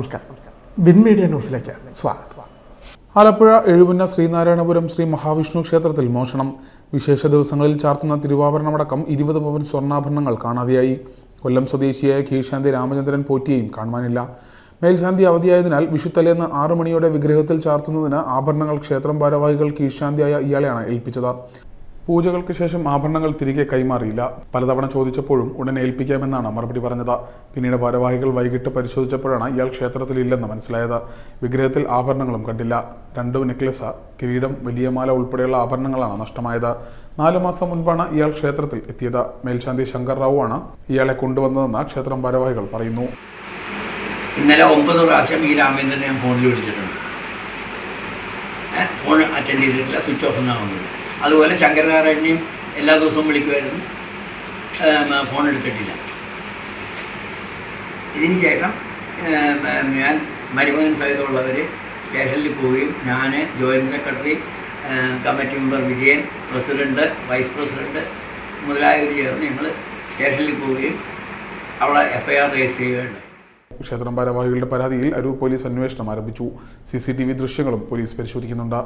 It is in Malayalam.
നമസ്കാരം. വിൻ മീഡിയ ന്യൂസിലേക്ക് സ്വാഗതം. ആലപ്പുഴ എഴുപുന്ന ശ്രീനാരായണപുരം ശ്രീ മഹാവിഷ്ണു ക്ഷേത്രത്തിൽ മോഷണം. വിശേഷ ദിവസങ്ങളിൽ ചാർത്തുന്ന തിരുവാഭരണമടക്കം ഇരുപത് പവൻ സ്വർണാഭരണങ്ങൾ കാണാതെയായി. കൊല്ലം സ്വദേശിയായ കീഴ്ശാന്തി രാമചന്ദ്രൻ പോറ്റിയെയും കാണുവാനില്ല മേൽശാന്തി അവധിയായതിനാൽ വിഷുത്തലേന്ന് ആറു മണിയോടെ വിഗ്രഹത്തിൽ ചാർത്തുന്നതിന് ആഭരണങ്ങൾ ക്ഷേത്രം ഭാരവാഹികൾ കീഴ്ശാന്തിയായ ഇയാളെയാണ് ഏൽപ്പിച്ചത്. പൂജകൾക്ക് ശേഷം ആഭരണങ്ങൾ തിരികെ കൈമാറിയില്ല. പലതവണ ചോദിച്ചപ്പോഴും ഉടൻ ഏൽപ്പിക്കാമെന്നാണ് മറുപടി പറഞ്ഞത്. പിന്നീട് ഭാരവാഹികൾ വൈകിട്ട് പരിശോധിച്ചപ്പോഴാണ് ഇയാൾ ക്ഷേത്രത്തിൽ ഇല്ലെന്ന് മനസ്സിലായത്. വിഗ്രഹത്തിൽ ആഭരണങ്ങളും കണ്ടില്ല. രണ്ടു നെക്ലസ് കിരീടം വലിയ മാല ഉൾപ്പെടെയുള്ള ആഭരണങ്ങളാണ് നഷ്ടമായത്. നാലു മാസം മുൻപാണ് ഇയാൾ ക്ഷേത്രത്തിൽ എത്തിയത്. മേൽശാന്തി ശങ്കർ റാവു ആണ് ഇയാളെ കൊണ്ടുവന്നതെന്ന് ക്ഷേത്രം ഭാരവാഹികൾ പറയുന്നു. ഇന്നലെ ഒമ്പത് പ്രാവശ്യം ഈ രാമേന്ദ്രനെ ഞാൻ ഫോണിൽ വിളിച്ചിട്ടുണ്ട്. ഫോൺ അറ്റൻഡ് ചെയ്തിട്ടില്ല സ്വിച്ച് ഓഫ് എന്നാണ് വന്നത്. അതുപോലെ ശങ്കരനാരായണനെയും എല്ലാ ദിവസവും വിളിക്കുമായിരുന്നു. ഫോൺ എടുത്തിട്ടില്ല. ഇതിന് ശേഷം ഞാൻ മരുമകൻ സഹിതമുള്ളവർ സ്റ്റേഷനിൽ പോവുകയും ഞാൻ joint secretary committee member Vijayan president vice president മുതലായവർ ചേർന്ന് ഞങ്ങൾ സ്റ്റേഷനിൽ പോവുകയും അവിടെ എഫ് ഐ ആർ രജിസ്റ്റർ ചെയ്യുകയുണ്ടായി. ക്ഷേത്രം ഭാരവാഹികളുടെ പരാതിയിൽ അരൂർ പോലീസ് അന്വേഷണം ആരംഭിച്ചു. സി സി ടി വി ദൃശ്യങ്ങളും പോലീസ് പരിശോധിക്കുന്നുണ്ട്.